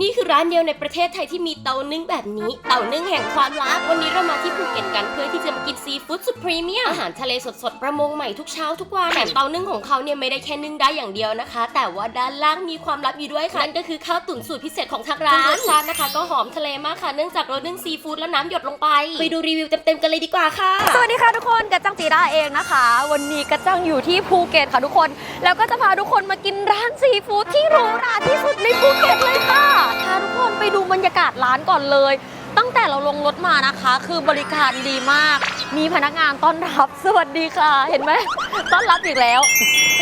นี่คือร้านเดียวในประเทศไทยที่มีเตานึ่งแบบนี้ เตานึ่งแห่งความลับ วันนี้เรามาที่ภูเก็ตกันเพื่อที่จะมากินซีฟู้ดสุดพรีเมียม อาหารทะเลสดๆ ประมงใหม่ทุกเช้าทุกวันแถมเตานึ่งของเขาเนี่ยไม่ได้แค่นึ่งได้อย่างเดียวนะคะ แต่ว่าด้านล่างมีความลับอยู่ด้วยค่ะ นั่นก็คือข้าวตุ๋นสูตรพิเศษของทางร้านรสชาตินะคะ ก็หอมทะเลมากค่ะ เนื่องจากเรานึ่งซีฟู้ดแล้วน้ำหยดลงไป ไปดูรีวิวเต็มๆกันเลยดีกว่าค่ะ สวัสดีค่ะทุกคนกระจังจีราเองนะคะ วันนี้กระจังอยู่ที่ภูเก็ตค่ะทุกคน แล้วก็จะพาทุกคนมากินร้านซีฟู้ดที่หรูหราที่สุดในภูเก็ตเลยค่ะ พาทุกคนไปดูบรรยากาศร้านก่อนเลย ตั้งแต่เราลงรถมานะคะ คือบริการดีมาก มีพนักงานต้อนรับ สวัสดีค่ะ เห็นไหมต้อนรับอีกแล้ว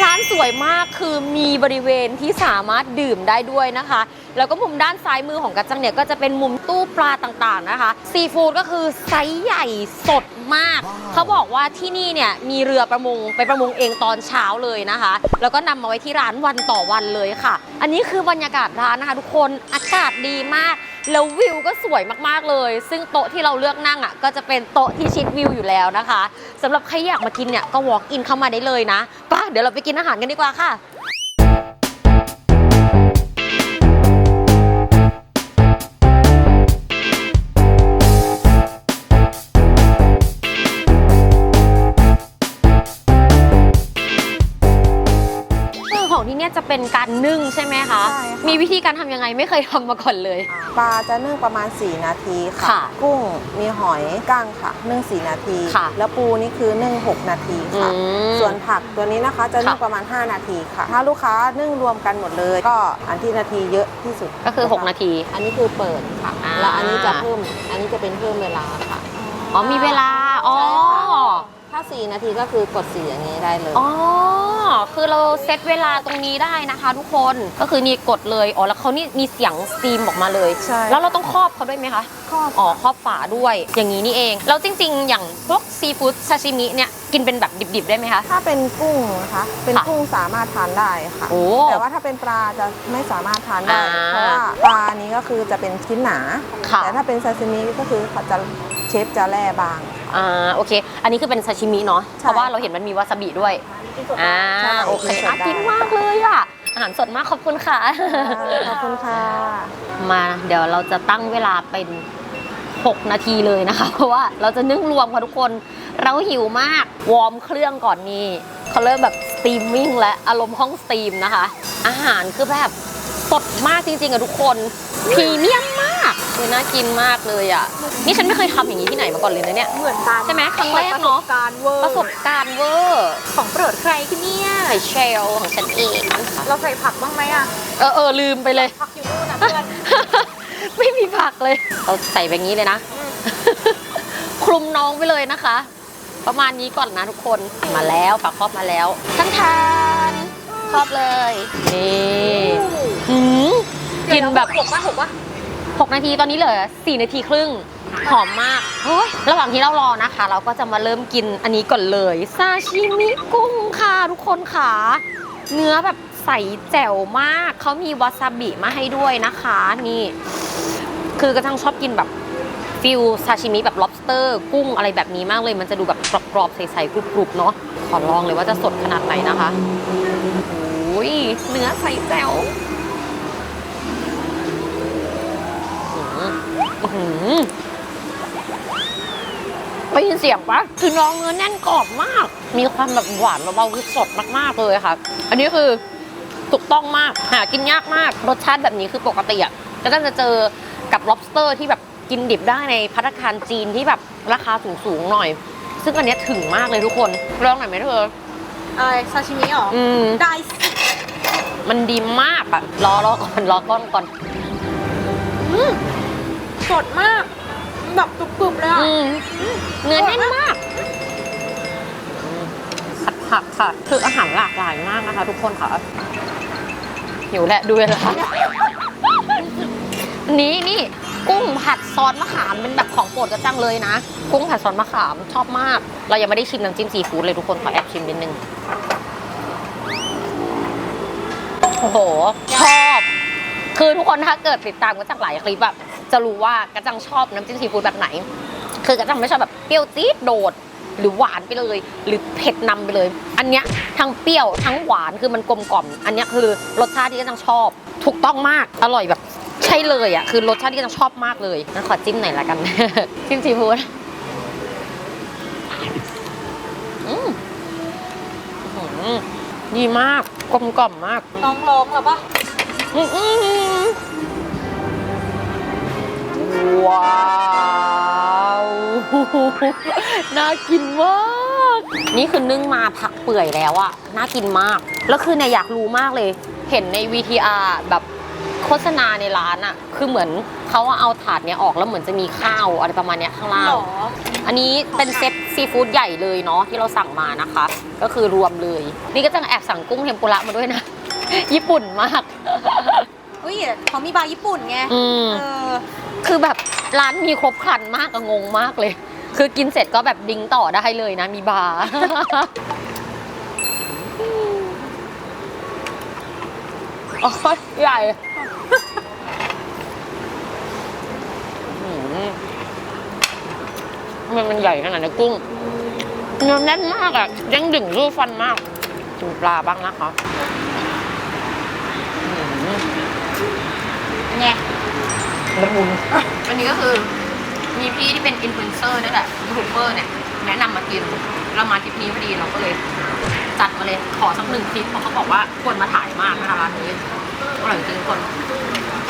ร้านสวยมากคือมีบริเวณที่สามารถดื่มได้ด้วยนะคะ แล้วก็มุมด้านซ้ายมือของกระจังเนี่ยก็จะเป็นมุมตู้ปลาต่างๆนะคะ ซีฟู้ดก็คือไซส์ใหญ่สดมาก เขาบอกว่าที่นี่เนี่ยมีเรือประมงไปประมงเองตอนเช้าเลยนะคะ แล้วก็นำมาไว้ที่ร้านวันต่อวันเลยค่ะ อันนี้คือบรรยากาศร้านนะคะ ทุกคนอากาศดีมาก แล้ววิวก็สวยมากๆเลย ซึ่งโต๊ะที่เราเลือกนั่งอะก็จะเป็นโต๊ะที่ชิดวิวอยู่แล้วนะคะสำหรับใครอยากมากินเนี่ยก็ walk in เข้ามาได้เลยนะป้าเดี๋ยวเราไปกินอาหารกันดีกว่าค่ะ เนี่ยจะเป็นการนึ่งใช่ไหมคะ ใช่ค่ะ มีวิธีการทำยังไงไม่เคยทำมาก่อนเลย ปลาจะนึ่งประมาณ 4 นาทีค่ะ ค่ะกุ้งมีหอยกั้งค่ะนึ่ง4นาที ค่ะ แล้วปูนี่คือนึ่ง6นาทีค่ะอืมส่วนผักตัวนี้นะคะจะนึ่งค่ะประมาณ 5 นาทีค่ะ ถ้าลูกค้านึ่งรวมกันหมดเลย ก็อันที่นาทีเยอะที่สุดก็คือะะ6นาที อันนี้คือเปิดค่ะ อ่า แล้วอันนี้จะเพิ่ม อันนี้จะเป็นเพิ่มเวลาค่ะ อ๋อมีเวลา อ๋อ ใช่ค่ะถ้า 4 นาทีก็คือกดสีอย่างนี้ได้เลย อ๋อ คือเราเซตเวลาตรงนี้ได้นะคะ ทุกคน ก็คือนี่กดเลย อ๋อ แล้วเขานี่มีเสียงสตรีมออกมาเลย ใช่ แล้วเราต้องครอบเขาด้วยไหมคะ ครอบ อ๋อ ครอบฝาด้วย อย่างนี้นี่เอง แล้วจริง ๆ อย่างพวกซีฟู้ดซาชิมิเนี่ย กินเป็นแบบดิบ ๆ ได้ไหมคะ ถ้าเป็นกุ้งนะคะ เป็นค่ะกุ้งสามารถทานได้ค่ะ โอ้ แต่ว่าถ้าเป็นปลาจะไม่สามารถทานได้อ่าเพราะว่าปลานี้ก็คือจะเป็นชิ้นหนาค่ะแต่ถ้าเป็นซาซิมิก็คือเขาจะเชฟจะแล่บาง อ่าโอเค อันนี้คือเป็นซาชิมิเนาะใช่เพราะว่าเราเห็นมันมีวาซาบิด้วยอ่าใช่โอเคกินสดอะได้กินมากเลยอะอาหารสดมากขอบคุณค่ะ ขอบคุณค่ะ มาเดี๋ยวเราจะตั้งเวลาเป็น 6 นาทีเลยนะคะ เพราะว่าเราจะนึ่งรวมค่ะทุกคน เราหิวมาก วอร์มเครื่องก่อนนี่เขาเริ่มแบบสตรีมมิ่งและอารมณ์ห้องสตรีมนะคะ อาหารคือแบบสดมากจริงๆอะทุกคนพรีเมียมมาก คือน่ากินมากเลยอะนี่ฉันไม่เคยทำอย่างนี้ที่ไหนมาก่อนเลยนะเนี่ย เหมือนกันใช่ไหมครั้งแรกเนอะ ประสบการณ์เวอร์ประสบการณ์เวอร์ของโปรดใครที่เนี่ย ไข่เชลล์ของฉันเอง เราใส่ผักบ้างไหมอะ เออเออลืมไปเลย ผักอยู่นู่นนะเพื่อน ไม่มีผักเลยเราใส่แบบนี้เลยนะคลุมน้องไปเลยนะคะ ประมาณนี้ก่อนนะทุกคนมาแล้วปากครอบมาแล้วทันทานครอบเลยนี่หืมกินแบบหกป่ะหกป่ะ 6 นาทีตอนนี้เหลือ 4 นาทีครึ่ง หอมมากเฮ้ยระหว่างที่เรารอนะคะ เราก็จะมาเริ่มกินอันนี้ก่อนเลยซาชิมิกุ้งค่ะทุกคนค่ะ เนื้อแบบใสแจ๋วมาก เขามีวาซาบิมาให้ด้วยนะคะ นี่ คือกระทั่งชอบกินแบบฟิลซาชิมิแบบ lobster กุ้งอะไรแบบนี้มากเลย มันจะดูแบบกรอบๆ ใสๆกรุบๆ เนาะขอลองเลยว่าจะสดขนาดไหนนะคะโอ้ยเนื้อใสแจ๋วอื้อหือ ได้ยินเสียงปะคือน้องเนื้อแน่นกรอบมาก มีความแบบหวานเบาๆคือสดมากๆเลยค่ะ อันนี้คือถูกต้องมาก หากินยากมาก รสชาติแบบนี้คือปกติอะก็จะเจอกับ lobster ที่แบบกินดิบได้ในพัตตาคารจีนที่แบบราคาสูงๆหน่อย ซึ่งอันเนี้ยถึงมากเลยทุกคนลองหน่อยไหมเธออะไรซาชิมิเหรออืมได้สิมันดีมากอะรอรอก่อนรอก้อนก่อน สดมากแบบกรุบๆเลยอะอืมเนื้อแน่นมากผัดผักค่ะ คืออาหารหลากหลายมากนะคะ ทุกคนค่ะหิวแหละดูเวลาอันนี้นี่กุ้งผัดซอสมะขามเป็นแบบของโปรดกระจังเลยนะ กุ้งผัดซอสมะขามชอบมาก เรายังไม่ได้ชิมน้ำจิ้มซีฟู้ดเลยทุกคนขอแอบชิมนิดนึงโอ้โหชอบ คือทุกคนถ้าเกิดติดตามกระจังหลายคลิปแบบ จะรู้ว่ากระจังชอบน้ำจิ้มซีฟู้ดแบบไหน คือกระจังไม่ชอบแบบเปรี้ยวจี๊ดโดด หรือหวานไปเลย หรือเผ็ดนำไปเลย อันเนี้ยทั้งเปรี้ยวทั้งหวานคือมันกลมกล่อม อันเนี้ยคือรสชาติที่กระจังชอบ ถูกต้องมากอร่อยแบบใช่เลยอะคือรสชาติที่กระจังชอบมากเลยงั้นขอจิ้มหน่อยละกัน จิ้มซีฟู้ดอืมอื้อหือดีมากกลมกล่อมมากน้องร้องแล้วปะอืมอืม ว้าวน่ากินมาก นี่คือนึ่งมาผักเปื่อยแล้วอะน่ากินมาก แล้วคือเนี่ยอยากรู้มากเลย เห็นใน VTR แบบโฆษณาในร้านอะคือเหมือนเขาเอาถาดเนี้ยออกแล้วเหมือนจะมีข้าวอะไรประมาณเนี้ยข้างล่างหรออันนี้เป็นเซตซีฟู้ดใหญ่เลยเนาะที่เราสั่งมานะคะ ก็คือรวมเลย นี่ก็จะแอบสั่งกุ้งเทมปุระมาด้วยนะ ญี่ปุ่นมาก เฮ้ยเขามีบาร์ญี่ปุ่นไง อืม เออ คือแบบร้านมีครบครันมากอะงงมากเลย คือกินเสร็จก็แบบดิ้งต่อได้เลยนะมีบาร์โอ้ยใหญ่มันมันใหญ่ขนาดนี้กุ้งเนื้อแน่นมากอะยังดึงรูฟันมากกินปลาบ้างนะคะอื้อหือไง ละมุนอันนี้ก็คือ มีพี่ที่เป็นอินฟลูเอนเซอร์นั่นแหละยูทูบเบอร์เนี่ยแนะนำมากิน เรามาทริปนี้พอดีเราก็เลย จัดมาเลยขอสักหนึ่งคลิปเพราะเขาบอกว่าควรมาถ่ายมากนะคะร้านนี้อร่อยจริงๆทุกคน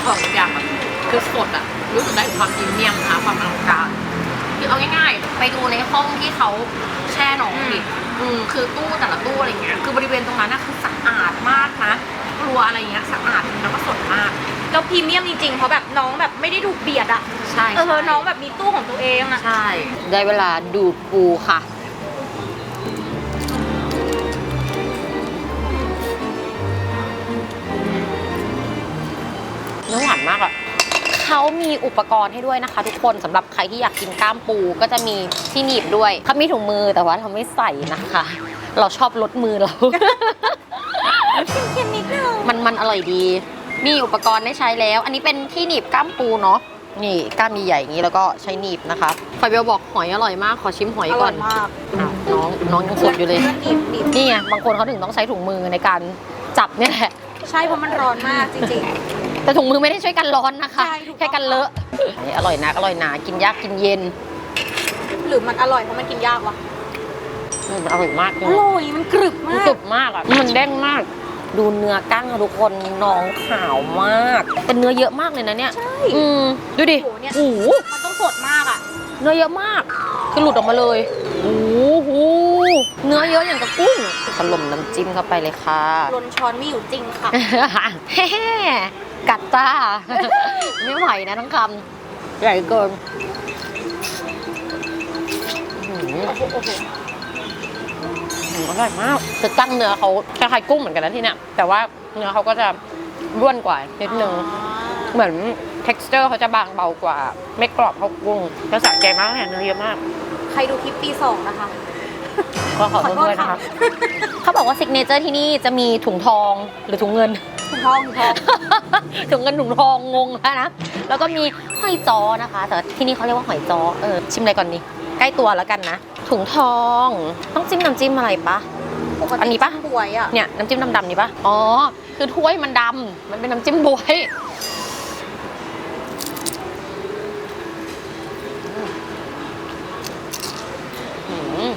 ของทุกอย่างแบบคือสดอะรู้สึกได้ถึงความพรีเมียมนะคะความอลังการคือเอาง่ายๆ ไปดูในห้องที่เขาแช่หนองดิอืมคือตู้แต่ละตู้อะไรเงี้ยคือบริเวณตรงนั้นน่ะคือสะอาดมากนะครัวอะไรเงี้ยสะอาดแล้วก็สดมาก แล้วพรีเมียมจริงๆเพราะแบบน้องแบบไม่ได้ถูกเบียดอะใช่เออน้องแบบมีตู้ของตัวเองอะใช่ ได้เวลาดูดปูค่ะ เนื้อหวานมากอะเขามีอุปกรณ์ให้ด้วยนะคะ ทุกคนสำหรับใครที่อยากกินกล้ามปูก็จะมีที่หนีบด้วยเขามีถุงมือแต่ว่าเราไม่ใส่นะคะ เราชอบลดมือเรา เค็มนิดนึงมันมันอร่อยดี มีอุปกรณ์ได้ใช้แล้ว อันนี้เป็นที่หนีบกล้ามปูเนาะนี่กล้ามใหญ่ๆอย่างนี้แล้วก็ใช้หนีบนะคะไฟเบลบอกหอยอร่อยมากขอชิมหอยอก่ร่ออนยมากอ้าวน้องน้องยังสดอยู่เลยหนีบหนีบนี่ไงบางคนเขาถึงต้องใช้ถุงมือในการจับเนี่ยแหละใช่เพราะมันร้อนมากจริงแต่ถุงมือไม่ได้ช่วยกันร้อนนะคะใช่ถูกต้องแค่กันเลอะนี่อร่อยนะอร่อยหนากินยากกินเย็นๆหรือมันอร่อยเพราะมันกินยากวะอืมอร่อยมากจริองร่อยมันกรึบมันมากกรึบมากอะมันเด้งมาก ดูเนื้อกั้งอะทุกคนน้องขาวมาก เป็นเนื้อเยอะมากเลยนะเนี่ย ใช่อืมดูดิโอ้โหเนี่ยโอ้โหมันต้องสดมากอะเนื้อเยอะมาก คือหลุดออกมาเลยโอ้โหเนื้อเยอะอย่างกับกุ้งถล่มน้ำจิ้มเข้าไปเลยค่ะ ลนช้อนไม่อยู่จริงค่ะ แฮ่กัดจ้า ไม่ไหวนะทั้งคำใหญ่เกินอื้อหือโอ้โหโอ้โหอื้ออ ร่อยมากคือตั้งเนื้อเขาคล้ายๆกุ้งเหมือนกันนะที่เนี่ยแต่ว่าเนื้อเขาก็จะร่วนกว่านิดนึงเหมือน texture เขาจะบางเบากว่า ไม่กรอบเท่ากุ้งจะสะใจมากเนี่ยเนื้อเยอะมาก ใครดูคลิปปีสองนะคะก็ขอโทษด้วยนะคะเขาบอกว่าซิกเนเจอร์ที่นี่จะมีถุงทองหรือถุงเงิน ถุงทองถุงทองถุงเงินถุงทองงงแล้วนะ แล้วก็มีหอยจอนะคะ แต่ที่นี่เขาเรียกว่าหอยจอเออชิมอะไรก่อนดี ใกล้ตัวแล้วกันนะ ถุงทอง ต้องจิ้มน้ำจิ้มอะไรปะปกติอันนี้ปะ บวยอะเนี่ยน้ำจิ้มดำๆนี่ปะอ๋อ คือถ้วยมันดำมันเป็นน้ำจิ้มบวยอืม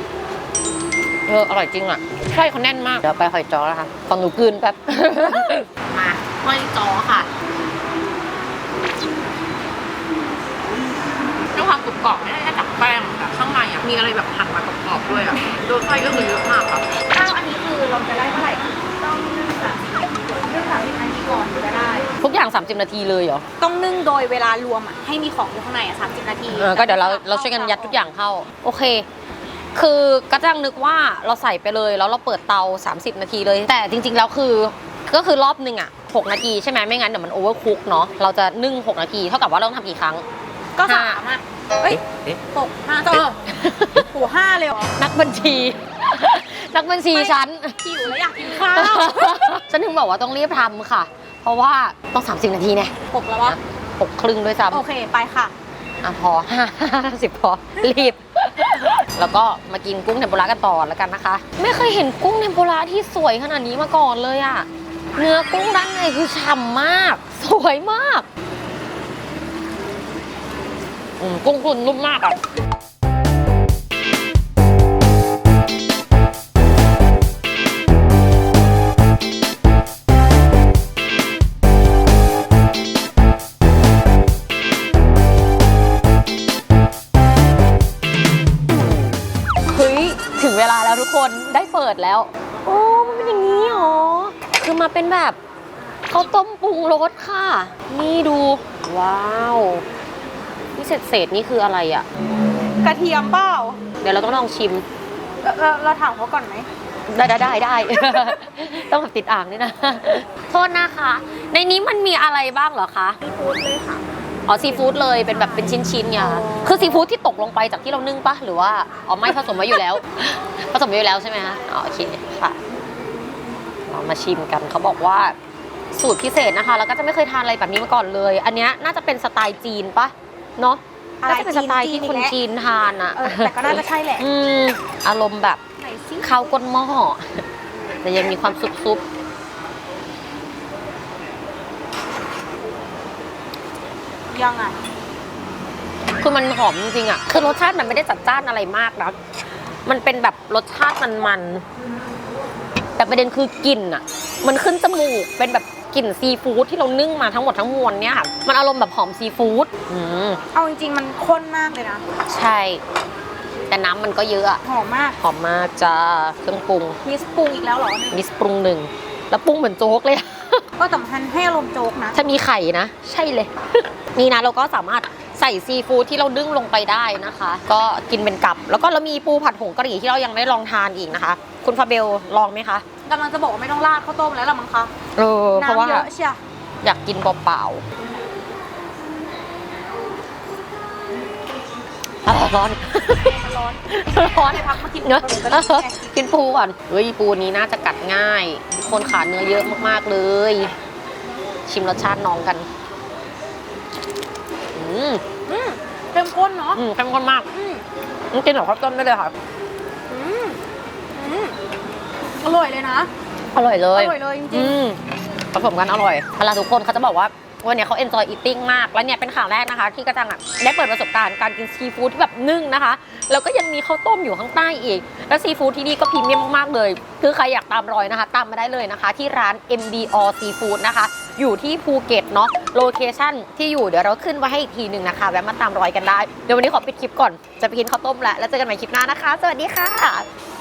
เอออร่อยจริงอะไส้เขาแน่นมาก เดี๋ยวไปหอยจอแล้วค่ะขอหนูกลืนแป๊บ มาหอยจอค่ะด้วยความกรุบกรอบไม่ได้จากแป้ง มีอะไรแบบหั่นมากรอบๆด้วยอะโดยไส้ก็คือเยอะมากค่ะข้าวอันนี้คือเราจะได้เท่าไหร่ต้องนึ่งสามสิบนาทีก่อนนึ่งสามสิบนาทีก่อนก็ได้ ทุกอย่าง 30 นาทีเลยเหรอต้องนึ่งโดยเวลารวมอะให้มีของอยู่ข้างในอะสามสิบนาทีเออก็เดี๋ยวเราเราช่วยกันยัดทุกอย่างเข้า โอเค คือกระจังนึกว่าเราใส่ไปเลยแล้วเราเปิดเตา 30 นาทีเลย แต่จริงๆแล้วคือก็คือรอบหนึ่งอะ 6 นาทีใช่ไหมไม่งั้นเดี๋ยวมันโอเวอร์คุกเนาะเราจะนึ่ง 6 นาที เท่ากับว่าเราต้องทำกี่ครั้ง ก็ห้าสามอะเฮ้ยตกห้าตกโหห้าเลยเหรอนักบัญชี นักบัญชีฉันหิวแล้วอยากกินข้าวฉันถึงบอกว่าต้องรีบทำค่ะ เพราะว่าต้อง30นาทีเนี่ยหกแล้ววะหกครึ่งด้วยซ้ำโอเคไปค่ะอะพอห้าสิบพอรีบ แล้วก็มากินกุ้งเทมปุระกันต่อแล้วกันนะคะ ไม่เคยเห็นกุ้งเทมปุระที่สวยขนาดนี้มาก่อนเลยอะเนื้อกุ้งด้านในคือฉ่ำมาก สวยมาก อืมกุ้งคุณนุ่มมากอะเฮ้ยถึงเวลาแล้วทุกคนได้เปิดแล้ว โอ้มันเป็นอย่างนี้เหรอ คือมาเป็นแบบข้าวต้มปรุงรสค่ะ นี่ดู ว้าว นี่เศษเศษๆนี่คืออะไรอะ่ะ กระเทียมเปล่าเดี๋ยวเราต้องลองชิม เราเราเราถามเขาก่อนไหมได้ได้ได้ได้ ต้องแบบติดอ่างด้วยนะ โทษนะคะ ในนี้มันมีอะไรบ้างเหรอคะ ซีฟู้ดเลยค่ะ อ๋อซีฟู้ดเลยเป็นแบบเป็นชิ้นๆเนี่ยค่ะคือซีฟู้ดที่ตกลงไปจากที่เรานึ่งปะหรือว่าอ๋อไม่ผสมไว้อยู่แล้ว ผสมไว้อยู่แล้วใช่ไหมคะอ๋อโอเคค่ะเรามาชิมกันเขาบอกว่าสูตรพิเศษนะคะ แล้วก็จะไม่เคยทานอะไรแบบนี้มาก่อนเลย อันเนี้ยน่าจะเป็นสไตล์จีนปะ เนาะอะไรน่าจะเป็นสไตล์ที่จีนๆคนอีกแล้วจีนทานอะเออแต่ก็น่าจะใช่แหละ อืมอารมณ์แบบไหนซิข้าวก้นหม้อแต่ยังมีความซุปๆยังไงคือมันหอมจริงๆอะ คือรสชาติมันไม่ได้จัดจ้านอะไรมากนะ มันเป็นแบบรสชาติมันๆ แต่ประเด็นคือกลิ่นอะ มันขึ้นจมูก เป็นแบบ กลิ่นซีฟู้ดที่เรานึ่งมาทั้งหมดทั้งมวลเนี่ยค่ะมันอารมณ์แบบหอมซีฟู้ดอืมเอาจริงๆ มันข้นมากเลยนะ ใช่ แต่น้ำมันก็เยอะอะหอมมาก หอมมากจ้าเครื่องปรุงมีสปรุงอีกแล้วเหรอหนึ่งมิสปรุงหนึ่งแล้วปรุงเหมือนโจ๊กเลยอะ ก็สำคัญให้อารมณ์โจ๊กนะ ถ้ามีไข่นะ ใช่เลย นี่นะเราก็สามารถใส่ซีฟู้ดที่เรานึ่งลงไปได้นะคะ ก็กินเป็นกับ แล้วก็เรามีปูผัดผงกะหรี่ที่เรายังไม่ได้ลองทานอีกนะคะ คุณฟาเบลลองไหมคะ กำลังจะบอกว่าไม่ต้องราดข้าวต้มแล้วละมั้งคะเออ เพราะว่าน้ำเยอะเชียอยากกินเปล่าๆอะร้อน ร้อนร้อนให้พักมากินเนอะขนมกันเลยกินปูก่อนเฮ้ยปูนี้น่าจะกัดง่ายทุกคนขาเนื้อเยอะมากๆเลย ชิมรสชาติน้องกัน อืมอืมเข้มข้นเนาะอืมเข้มข้นมากอืมอืมกินกับข้าวต้มได้เลยค่ะอืมอืม อร่อยเลยนะ อร่อยเลอยร่อยเลยจริอืงมผสมกันอร่อยเวลาทุกคนเขาจะบอกว่าวันเนี้ยเขา enjoy eating มาก แล้วเนี่ยเป็นข่าวแรกนะคะ ที่กระจังอะได้เปิดประสบการณ์การกินซีฟู้ดที่แบบนึ่งนะคะ แล้วก็ยังมีข้าวต้มอยู่ข้างใต้อีก แล้วซีฟู้ดที่นี่ก็พรีเมียมมากๆเลย คือใครอยากตามรอยนะคะ ตามมาได้เลยนะคะ ที่ร้าน MBO Seafood นะคะ อยู่ที่ภูเก็ตเนาะโลเคชั่นที่อยู่เดี๋ยวเราขึ้นไว้ให้อีกทีหนึ่งนะคะแวะมาตามรอยกันได้เดี๋ยววันนี้ขอปิดคลิปก่อนจะไปกินข้าวต้มแล้วแล้วเจอกันใหม่คลิปหน้านะคะ สวัสดีค่ะ